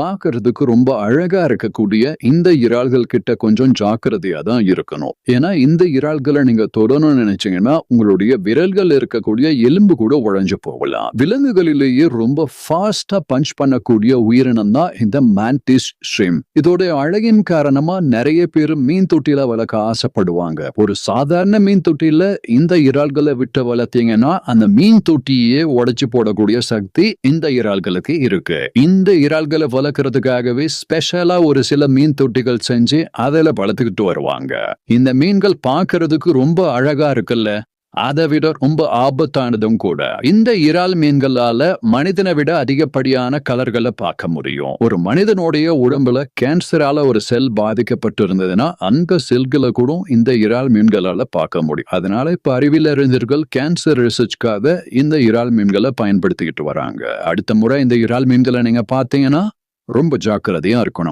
பார்க்கறதுக்கு ரொம்ப அழகா இருக்கக்கூடிய இந்த இறால்கள் கிட்ட கொஞ்சம் ஜாக்கிரதையா தான் இருக்கணும். ஏன்னா இந்த இறால்களை நீங்க தொடணும்னு நினைச்சீங்கன்னா உங்களுடைய விரல்கள் இருக்கக்கூடிய எலும்பு கூட உழைஞ்சு போகலாம். விலங்குகளிலேயே ரொம்ப ஃபாஸ்டா பஞ்ச் பண்ணக்கூடிய உயிரினம் தான் இந்த மேண்டிஸ் ஸ்ட்ரீம் இதோட அழகின் காரணமா நிறைய பேர் மீன் தொட்டியில வளர்க்க ஆசைப்படுவாங்க. ஒரு சாதாரண மீன் தொட்டியில இந்த இறால்களை விட்டு வளர்த்தீங்கன்னா அந்த மீன் தொட்டியே உடைச்சு போடக்கூடிய சக்தி இந்த இறால்களுக்கு இருக்கு. இந்த இறால்களை வளர்க்கறதுக்காகவே ஸ்பெஷலா ஒரு சில மீன் தொட்டிகள் செஞ்சு அதில் வளர்த்துக்கிட்டு வருவாங்க. இந்த மீன்கள் பார்க்கறதுக்கு ரொம்ப அழகா இருக்குல்ல? அதை விட ரொம்ப ஆபத்தானதும் கூட. இந்த இறால் மீன்களால மனிதனை விட அதிகப்படியான கலர்களை பார்க்க முடியும். ஒரு மனிதனுடைய உடம்புல கேன்சரால ஒரு செல் பாதிக்கப்பட்டு இருந்ததுன்னா அந்த செல்களை கூட இந்த இறால் மீன்களால பார்க்க முடியும். அதனால இப்ப அறிவியல் அறிஞர்கள் கேன்சர் ரிசர்ச்காக இந்த இறால் மீன்களை பயன்படுத்திக்கிட்டு வராங்க. அடுத்த முறை இந்த இறால் மீன்களை நீங்க பார்த்தீங்கன்னா ரொம்ப ஜாக்கிரதையா இருக்கணும்.